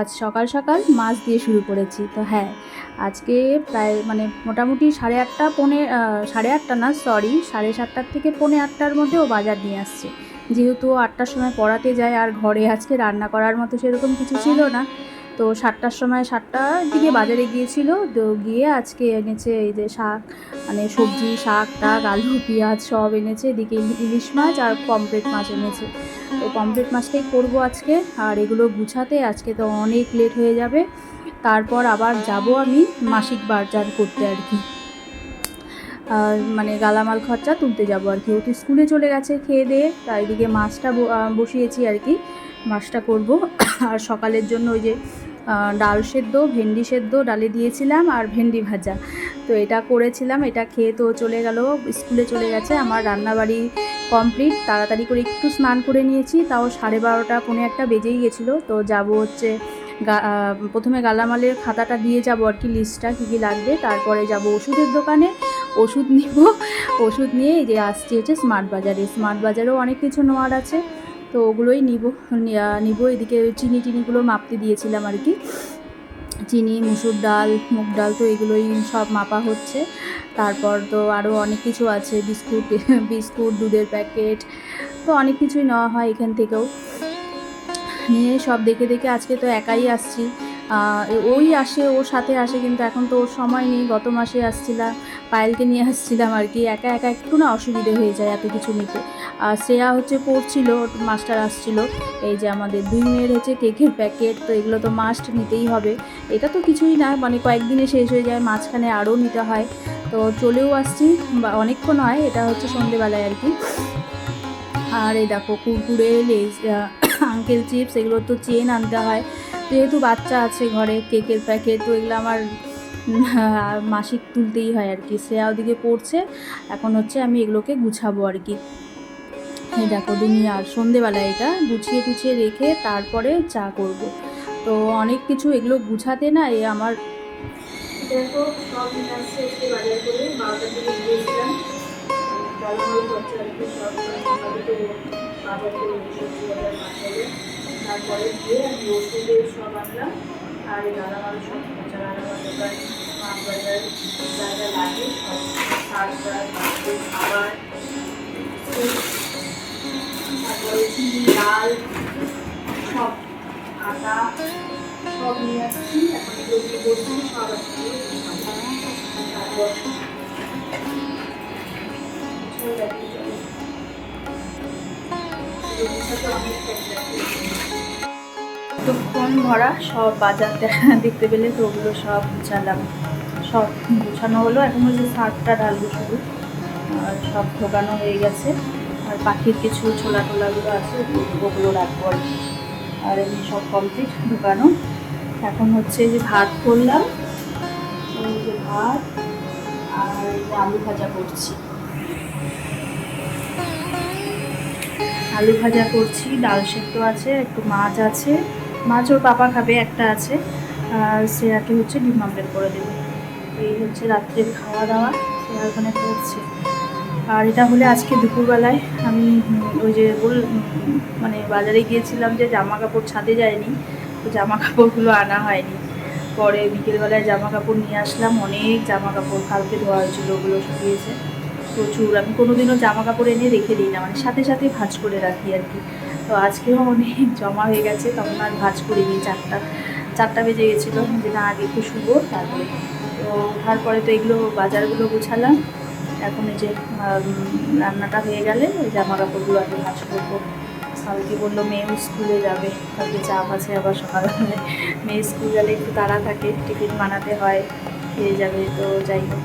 আজ সকাল সকাল মাছ দিয়ে শুরু করেছি। তো হ্যাঁ আজকে প্রায় মানে মোটামুটি সাড়ে আটটা, পৌনে সাড়ে আটটা না সরি সাড়ে সাতটার থেকে পৌনে আটটার মধ্যেও বাজার নিয়ে আসছে। যেহেতু আটটার সময় পড়াতে যায় আর ঘরে আজকে রান্না করার মতো সেরকম কিছু ছিল না। তো সাতটার সময় সাতটার দিকে বাজারে গিয়েছিল, তো গিয়ে আজকে এনেছে এই যে শাক মানে সবজি, শাক টাক আলু, পেঁয়াজ সব এনেছে, এদিকে ইলিশ মাছ আর পমফ্রেট মাছ এনেছে। তো পমফ্রেট মাছটাই করব আজকে, আর এগুলো গুছাতে আজকে তো অনেক লেট হয়ে যাবে, তারপর আবার যাব আমি মাসিক বাজার করতে আর কি। মানে গালামাল খরচা তুলতে যাব আর কি, ও তো স্কুলে চলে গেছে খেয়ে দিয়ে তাই এদিকে মাছটা বসিয়েছি আর কি, মাছটা করব। আর সকালের জন্য ওই যে ডাল সেদ্ধ, ভেন্ডি সেদ্ধ ডালে দিয়েছিলাম আর ভেন্ডি ভাজা। তো এটা করেছিলাম, এটা খেয়ে তো চলে গেল, স্কুলে চলে গেছে, আমার রান্নাবাড়ি কমপ্লিট। তাড়াতাড়ি করে একটু স্নান করে নিয়েছি, তাও সাড়ে বারোটা, পৌনে একটা বেজেই গেছিল। তো যাব হচ্ছে গা- প্রথমে গালামালের খাতাটা দিয়ে যাব আর কি লিস্টটা কী কী লাগবে। তারপরে যাব ওষুধের দোকানে। ওষুধ নিব, ওষুধ নিয়ে এই যে আসছি হচ্ছে স্মার্ট বাজারে। স্মার্ট বাজারেও অনেক কিছু নেওয়ার আছে। তো ওগুলোই নিব নিবো। এদিকে চিনি টিনিগুলো মাপতে দিয়েছিলাম আর কি। চিনি, মুসুর ডাল, মুগ ডাল তো এগুলোই সব মাপা হচ্ছে। তারপর তো আরও অনেক কিছু আছে, বিস্কুট বিস্কুট, দুধের প্যাকেট, তো অনেক কিছুই নেওয়া হয় এখান থেকেও। নিয়ে সব দেখে দেখে আজকে তো একাই আসছি। ওই আসে, ওর সাথে আসে, কিন্তু এখন তো ওর সময় নেই। গত মাসে আসছিলাম, পায়েলকে নিয়ে আসছিলাম আর কি। একা একা একটু না অসুবিধে হয়ে যায় এত কিছু নিতে। আর শ্রেয়া হচ্ছে পড়ছিল, মাস্টার আসছিল। এই যে আমাদের দুই মেয়ের হচ্ছে কেকের প্যাকেট, তো এগুলো তো মাস্ট নিতেই হবে। এটা তো কিছুই না মানে কয়েকদিনে শেষ হয়ে যায়, মাঝখানে আরও নিতে হয়। তো চলেও আসছি, বা অনেকক্ষণ হয়, এটা হচ্ছে সন্ধেবেলায় আর কি। আর এই দেখো, কুরকুরে, লেজ আঙ্কেল চিপস এগুলো তো চেন আনতে হয়। যেহেতু বাচ্চা আছে ঘরে, কেকের প্যাকেট, তো এগুলো আমার মাসিক তুলতেই হয় আর কি। শ্রেয়া ওদিকে পড়ছে, এখন হচ্ছে আমি এগুলোকে গুছাবো আর কি। এই দেখো দুনিয়ার সন্ধেবেলা এটা, গুছিয়ে টুছিয়ে রেখে তারপরে চা করব। তো অনেক কিছু এগুলো গুছাতে না, এ আমার দেখো, সব নিয়ে আসছে বাজার করে গিয়েছিলাম আর কি সব বাজার করে তারপরে গিয়ে আমি ওষুধের সব আনলাম। আর এই গালামাল সব খরচা গালামাল দোকান মাছ বাজার যা যা লাগে সব সার সার খাবার, তারপরে চিনি ডাল, সব আটা, সব নিয়ে আসছি। এখন এগুলো বসছি সব আসছি তারপর চলে যাচ্ছি। এতক্ষণ ভরা সব বাজার দেখা দেখতে পেলে তো ওগুলো সব গুছালাম। সব গুছানো হলো। এখন ওই যে শাকটা ঢালবো শুধু। আর সব ঢোকানো হয়ে গেছে। আর পাখির কিছু ছোলা টোলাগুলো আছে, ওগুলো রাখব আর আর এমনি সব কমপ্লিট ঢোকানো। এখন হচ্ছে যে ভাত করলাম। যে ভাত আর আলু ভাজা করছি। আলু ভাজা করছি, ডাল সেদ্ধ আছে, একটু মাছ আছে। মাছ ওর পাপা খাবে একটা আছে, আর শ্রেয়াকে হচ্ছে ডিম আমলেট করে দেবে। এই হচ্ছে রাত্রের খাওয়া দাওয়া, শ্রেয়া ওখানে করছে। আর এটা হলে আজকে দুপুরবেলায় আমি ওই যে বল মানে বাজারে গিয়েছিলাম যে জামা কাপড় ছাদে যায়নি, তো জামা কাপড়গুলো আনা হয়নি। পরে বিকেলবেলায় জামা কাপড় নিয়ে আসলাম, অনেক জামা কাপড় কালকে ধোয়া হয়েছিল, ওগুলো শুকিয়েছে। প্রচুর, আমি কোনোদিনও জামা কাপড় এনে রেখে দিই না মানে সাথে সাথে ভাঁজ করে রাখি আর কি। তো আজকেও অনেক জমা হয়ে গেছে, তখন আর ভাঁজ করিনি চারটা চারটা বেজে গেছিল, যে না আগে একটু শুবো। তারপরে তো ওঠার পরে তো এগুলো বাজারগুলো গুছালাম। এখন এই যে রান্নাটা হয়ে গেলে ওই জামা কাপড়গুলো আগে ভাঁজ করব। কালকে বলল মেয়েও স্কুলে যাবে, কালকে চাপ আছে আবার সকালবেলায় মেয়ে স্কুল গেলে একটু তাড়া থাকে, টিফিন বানাতে হয়, খেয়ে যাবে, তো যাই হোক।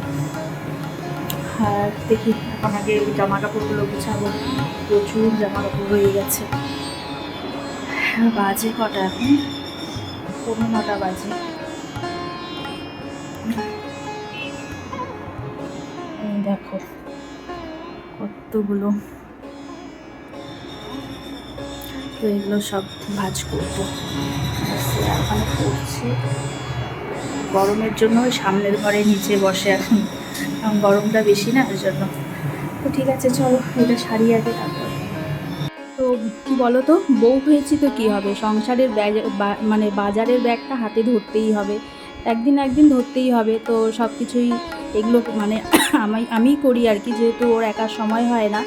আর দেখি, এখন আগে জামা কাপড়গুলো গুছাবো। প্রচুর জামা কাপড় হয়ে গেছে। বাজে কটা এখন? পনেরো নটা বাজে। দেখো, কতগুলো। তো এগুলো সব ভাজ করব। এখনও করছি। গরমের জন্য সামনের ঘরে নিচে বসে এখন গরমটা বেশি না, ওই জন্য। তো ঠিক আছে, চলো, এটা সারি আগে তারপর। তো কি বলতো, বউ হয়েছি তো কী হবে? সংসারের ব্যাগ মানে বাজারের ব্যাগটা হাতে ধরতেই হবে। একদিন একদিন ধরতেই হবে, তো সব কিছুই এগুলো মানে আমি আমি করি আর কি, যেহেতু ওর একার সময় হয় না।